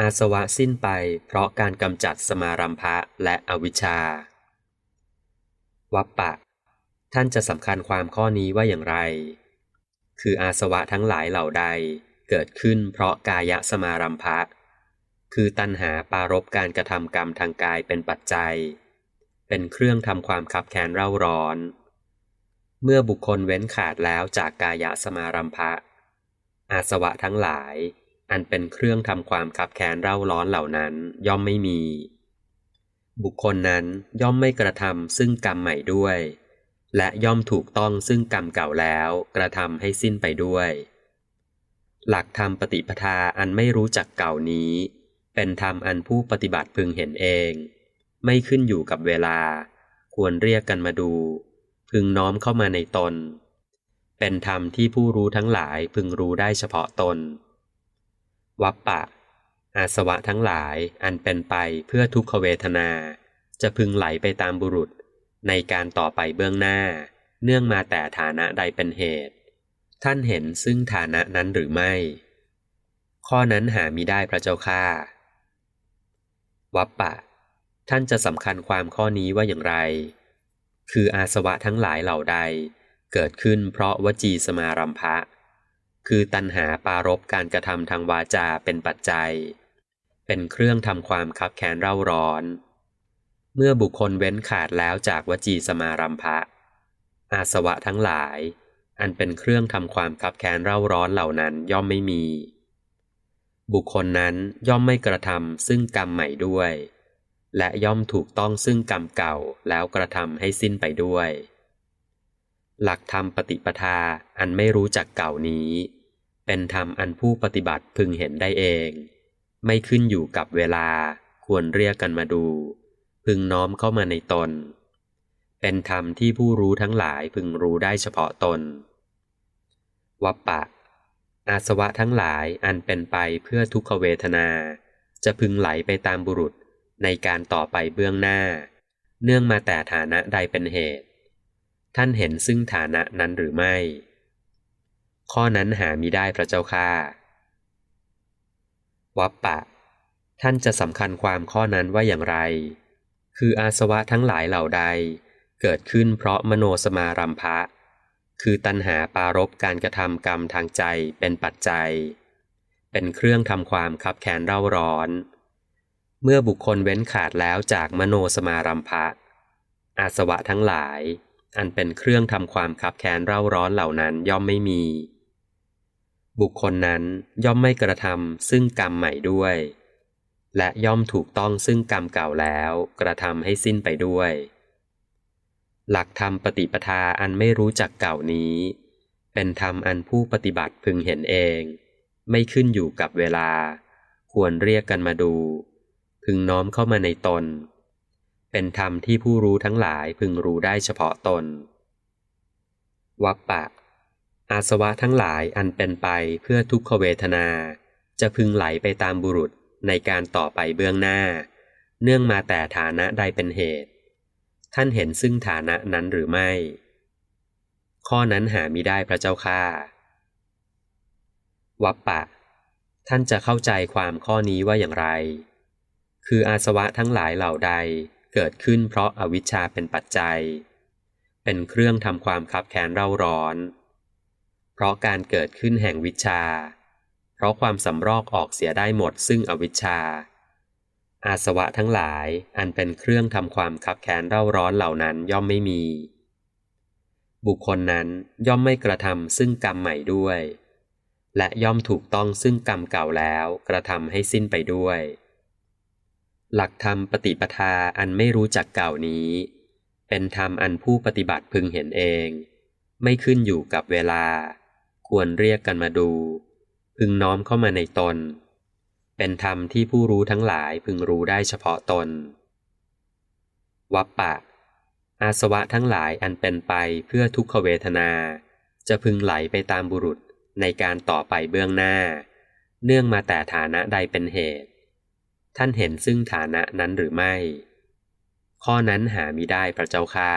อาสวะสิ้นไปเพราะการกำจัดสมารัมภะและอวิชชา วัปปะ ท่านจะสำคัญความข้อนี้ว่าอย่างไร คืออาสวะทั้งหลายเหล่าใดเกิดขึ้นเพราะกายสมารัมภะ คือตัณหาปารบการกระทำกรรมทางกายเป็นปัจจัย เป็นเครื่องทำความขับแค้นเร่าร้อน เมื่อบุคคลเว้นขาดแล้วจากกายสมารัมภะอาสวะทั้งหลาย อันเป็นเครื่องทำความขับแค้นเร่าร้อนเหล่านั้นย่อมไม่มี บุคคลนั้นย่อมไม่กระทำซึ่งกรรมใหม่ด้วย และย่อมถูกต้องซึ่งกรรมเก่าแล้วกระทำให้สิ้นไปด้วย หลักธรรมปฏิปทาอันไม่รู้จักเก่านี้ เป็นธรรมอันผู้ปฏิบัติพึงเห็นเอง ไม่ขึ้นอยู่กับเวลา ควรเรียกกันมาดู พึงน้อมเข้ามาในตน เป็นธรรมที่ผู้รู้ทั้งหลายพึงรู้ได้เฉพาะตน วัปปะ อาสวะทั้งหลายอันเป็นไปเพื่อทุกขเวทนา จะพึงไหลไปตามบุรุษ ในการต่อไปเบื้องหน้า เนื่องมาแต่ฐานะใดเป็นเหตุ ท่านเห็นซึ่งฐานะนั้นหรือไม่ ข้อนั้นหามิได้พระเจ้าค่าวัปปะ ท่านจะสำคัญความข้อนี้ว่าอย่างไร คืออาสวะทั้งหลายเหล่าใด เกิดขึ้นเพราะวจีสมารัมภะ คือตัณหาปารบการกระทำทางวาจาเป็นปัจจัย เป็นเครื่องทำความคับแค้นเร่าร้อน เมื่อบุคคลเว้นขาดแล้วจากวจีสมารัมภะอาสวะทั้งหลาย อันเป็นเครื่องทำความคับแค้นเร่าร้อนเหล่านั้นย่อมไม่มี บุคคลนั้นย่อมไม่กระทำซึ่งกรรมใหม่ด้วย และย่อมถูกต้องซึ่งกรรมเก่าแล้วกระทำให้สิ้นไปด้วยหลักธรรมปฏิปทาอันไม่รู้จักเก่านี้ เป็นธรรมอันผู้ปฏิบัติพึงเห็นได้เอง ไม่ขึ้นอยู่กับเวลาควรเรียกกันมาดู พึงน้อมเข้ามาในตน เป็นธรรมที่ผู้รู้ทั้งหลายพึงรู้ได้เฉพาะตนวัปปะ อาสวะทั้งหลายอันเป็นไปเพื่อทุกขเวทนา จะพึงไหลไปตามบุรุษในการต่อไปเบื้องหน้า เนื่องมาแต่ฐานะใดเป็นเหตุ ท่านเห็นซึ่งฐานะนั้นหรือไม่ ข้อนั้นหามิได้พระเจ้าค่าวัปปะ ท่านจะสำคัญความข้อนั้นว่าอย่างไร คืออาสวะทั้งหลายเหล่าใด เกิดขึ้นเพราะมโนสมารัมภะ คือตัณหาปารบการกระทำกรรมทางใจเป็นปัจจัย เป็นเครื่องทำความคับแค้นเร่าร้อน เมื่อบุคคลเว้นขาดแล้วจากมโนสมารัมภะ อาสวะทั้งหลาย อันเป็นเครื่องทำความคับแค้นเร่าร้อนเหล่านั้นย่อมไม่มี บุคคลนั้นย่อมไม่กระทำซึ่งกรรมใหม่ด้วย และย่อมถูกต้องซึ่งกรรมเก่าแล้วกระทำให้สิ้นไปด้วย หลักธรรมปฏิปทาอันไม่รู้จักเก่านี้ เป็นธรรมอันผู้ปฏิบัติพึงเห็นเอง ไม่ขึ้นอยู่กับเวลา ควรเรียกกันมาดู พึงน้อมเข้ามาในตน เป็นธรรมที่ผู้รู้ทั้งหลายพึงรู้ได้เฉพาะตนวัปปะ อาสวะทั้งหลายอันเป็นไปเพื่อทุกขเวทนา จะพึงไหลไปตามบุรุษในการต่อไปเบื้องหน้า เนื่องมาแต่ฐานะใดเป็นเหตุ ท่านเห็นซึ่งฐานะนั้นหรือไม่ ข้อนั้นหามิได้พระเจ้าค่าวัปปะ ท่านจะเข้าใจความข้อนี้ว่าอย่างไร คืออาสวะทั้งหลายเหล่าใดเกิดขึ้นเพราะอาวิชชาเป็นปัจจัย เป็นเครื่องทำความขับแค้นเร่าร้อน เพราะการเกิดขึ้นแห่งวิชา เพราะความสำรอกออกเสียได้หมดซึ่งอวิชชา อาสวะทั้งหลายอันเป็นเครื่องทำความขับแค้นเร่าร้อนเหล่านั้นย่อมไม่มี บุคคลนั้นย่อมไม่กระทำซึ่งกรรมใหม่ด้วย และย่อมถูกต้องซึ่งกรรมเก่าแล้วกระทำให้สิ้นไปด้วย หลักธรรมปฏิปทาอันไม่รู้จักเก่านี้ เป็นธรรมอันผู้ปฏิบัติพึงเห็นเอง ไม่ขึ้นอยู่กับเวลา ควรเรียกกันมาดู พึงน้อมเข้ามาในตน เป็นธรรมที่ผู้รู้ทั้งหลายพึงรู้ได้เฉพาะตน วัปปะ อาสวะทั้งหลายอันเป็นไปเพื่อทุกขเวทนา จะพึงไหลไปตามบุรุษในการต่อไปเบื้องหน้า เนื่องมาแต่ฐานะใดเป็นเหตุ ท่านเห็นซึ่งฐานะนั้นหรือไม่ ข้อนั้นหามิได้พระเจ้าค่า